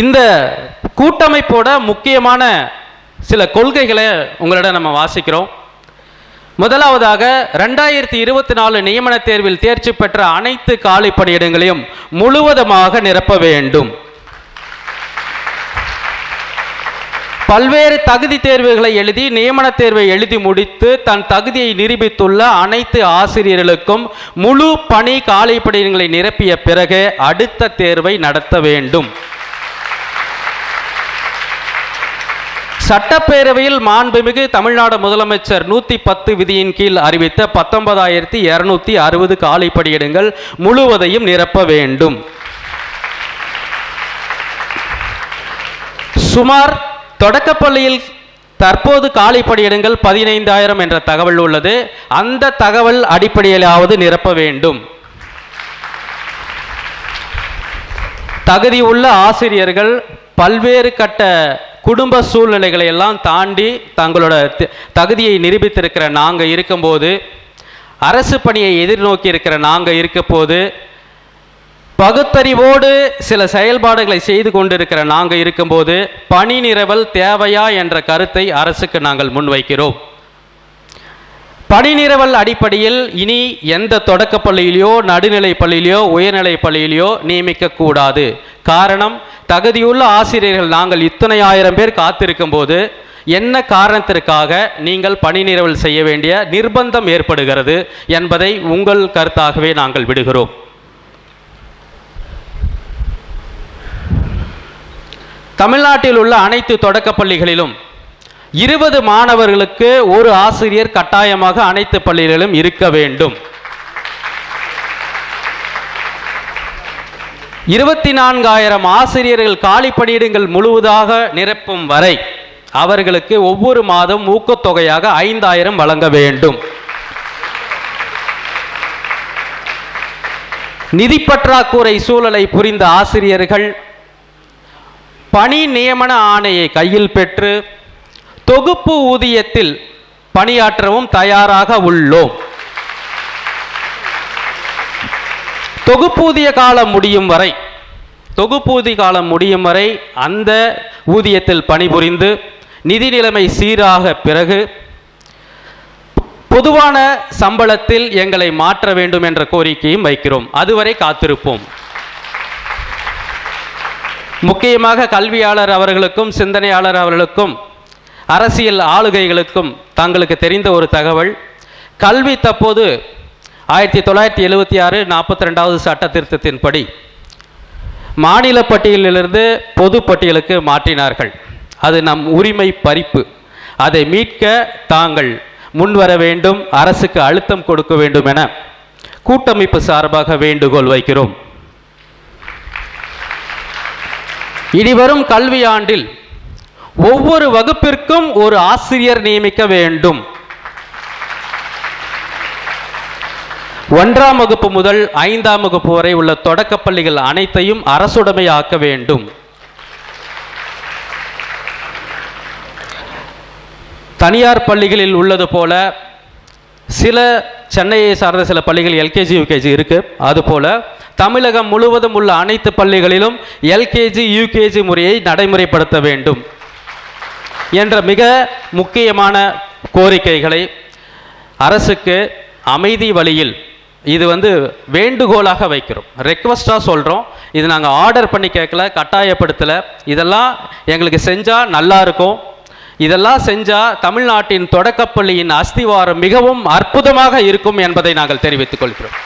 இந்த கூட்டமைப்போட முக்கியமான சில கொள்கைகளை உங்களிடம் நம்ம வாசிக்கிறோம். முதலாவதாக ரெண்டாயிரத்தி இருபத்தி நாலு நியமன தேர்வில் தேர்ச்சி பெற்ற அனைத்து காலி பணியிடங்களையும் முழுவதுமாக நிரப்ப வேண்டும். பல்வேறு தகுதி தேர்வுகளை எழுதி நியமன தேர்வை எழுதி முடித்து தன் தகுதியை நிரூபித்துள்ள அனைத்து ஆசிரியர்களுக்கும் முழு பணி காலி பணியிடங்களை நிரப்பிய பிறகு அடுத்த தேர்வை நடத்த வேண்டும். சட்டப்பேரவையில் மாண்புமிகு தமிழ்நாடு முதலமைச்சர் நூத்தி பத்து விதியின் கீழ் அறிவித்த பத்தொன்பதாயிரத்தி இருநூத்தி அறுபது காலி பணியிடங்கள் முழுவதையும் நிரப்ப வேண்டும். சுமார் தொடக்கப்பள்ளியில் தற்போது காலி பணியிடங்கள் பதினைந்தாயிரம் என்ற தகவல் உள்ளது. அந்த தகவல் அடிப்படையிலாவது நிரப்ப வேண்டும். தகுதி உள்ள ஆசிரியர்கள் பல்வேறு கட்ட குடும்ப சூழ்நிலைகளை எல்லாம் தாண்டி தங்களோட தகுதியை நிரூபித்திருக்கிற நாங்கள் இருக்கும்போது அரசு பணியை எதிர்நோக்கி இருக்கிற நாங்கள் இருக்க போது பகுத்தறிவோடு சில செயல்பாடுகளை செய்து கொண்டிருக்கிற நாங்கள் இருக்கும்போது பணி நிரவல் தேவையா என்ற கருத்தை அரசுக்கு நாங்கள் முன்வைக்கிறோம். பணி நிரவல் அடிப்படையில் இனி எந்த தொடக்கப்பள்ளியிலையோ பள்ளியிலையோ நடுநிலைப் பள்ளியிலையோ உயர்நிலை பள்ளியிலையோ நியமிக்கக்கூடாது காரணம் தகுதியுள்ள ஆசிரியர்கள். நாங்கள் இத்தனை ஆயிரம் பேர் காத்திருக்கும் போது என்ன காரணத்திற்காக நீங்கள் பணி நிரவல் செய்ய வேண்டிய நிர்பந்தம் ஏற்படுகிறது என்பதை உங்கள் கருத்தாகவே நாங்கள் விடுகிறோம். தமிழ்நாட்டில் உள்ள அனைத்து தொடக்கப் பள்ளிகளிலும் இருபது மாணவர்களுக்கு ஒரு ஆசிரியர் கட்டாயமாக அனைத்து பள்ளிகளிலும் இருக்க வேண்டும். இருபத்தி நான்காயிரம் ஆசிரியர்கள் காலி பணியிடங்கள் முழுவதாக நிரப்பும் வரை அவர்களுக்கு ஒவ்வொரு மாதம் ஊக்கத்தொகையாக ஐந்தாயிரம் வழங்க வேண்டும். நிதி பற்றாக்குறை சூழலை புரிந்த ஆசிரியர்கள் பணி நியமன ஆணையை கையில் பெற்று தொகுப்பு ஊதியத்தில் பணியாற்றவும் தயாராக உள்ளோம். தொகுப்பூதிய காலம் முடியும் வரை தொகுப்பூதிய காலம் முடியும் வரை அந்த ஊதியத்தில் பணிபுரிந்து நிதி நிலைமை சீராக பிறகு பொதுவான சம்பளத்தில் எங்களை மாற்ற வேண்டும் என்ற கோரிக்கையும் வைக்கிறோம். அதுவரை காத்திருப்போம். முக்கியமாக கல்வியாளர் அவர்களுக்கும் சிந்தனையாளர் அவர்களுக்கும் அரசியல் ஆளுகைகளுக்கும் தங்களுக்கு தெரிந்த ஒரு தகவல் கல்வி தற்போது ஆயிரத்தி தொள்ளாயிரத்தி எழுபத்தி ஆறு நாற்பத்தி ரெண்டாவது சட்ட திருத்தத்தின்படி மாநில பட்டியலிலிருந்து பொது பட்டியலுக்கு மாற்றினார்கள். அது நம் உரிமை பறிப்பு. அதை மீட்க தாங்கள் முன்வர வேண்டும் அரசுக்கு அழுத்தம் கொடுக்க வேண்டும் என கூட்டமைப்பு சார்பாக வேண்டுகோள் வைக்கிறோம். இனிவரும் கல்வியாண்டில் ஒவ்வொரு வகுப்பிற்கும் ஒரு ஆசிரியர் நியமிக்க வேண்டும். ஒன்றாம் வகுப்பு முதல் ஐந்தாம் வகுப்பு வரை உள்ள தொடக்கப் பள்ளிகள் அனைத்தையும் அரசுடைமையாக்க வேண்டும். தனியார் பள்ளிகளில் உள்ளது போல சில சென்னையை சார்ந்த சில பள்ளிகள் எல்கேஜி யூகேஜி இருக்கு. அதுபோல தமிழகம் முழுவதும் உள்ள அனைத்து பள்ளிகளிலும் எல்கேஜி யூகேஜி முறையை நடைமுறைப்படுத்த வேண்டும் என்ற மிக முக்கியமான கோரிக்கைகளை அரசுக்கு அமைதி வழியில் இது வந்து வேண்டுகோளாக வைக்கிறோம். ரெக்வஸ்ட்டாக சொல்கிறோம் இது நாங்கள் ஆர்டர் பண்ணி கேட்கல கட்டாயப்படுத்தலை. இதெல்லாம் எங்களுக்கு செஞ்சால் நல்லாயிருக்கும் இதெல்லாம் செஞ்சால் தமிழ்நாட்டின் தொடக்கப்பள்ளியின் அஸ்திவாரம் மிகவும் அற்புதமாக இருக்கும் என்பதை நாங்கள் தெரிவித்துக் கொள்கிறோம்.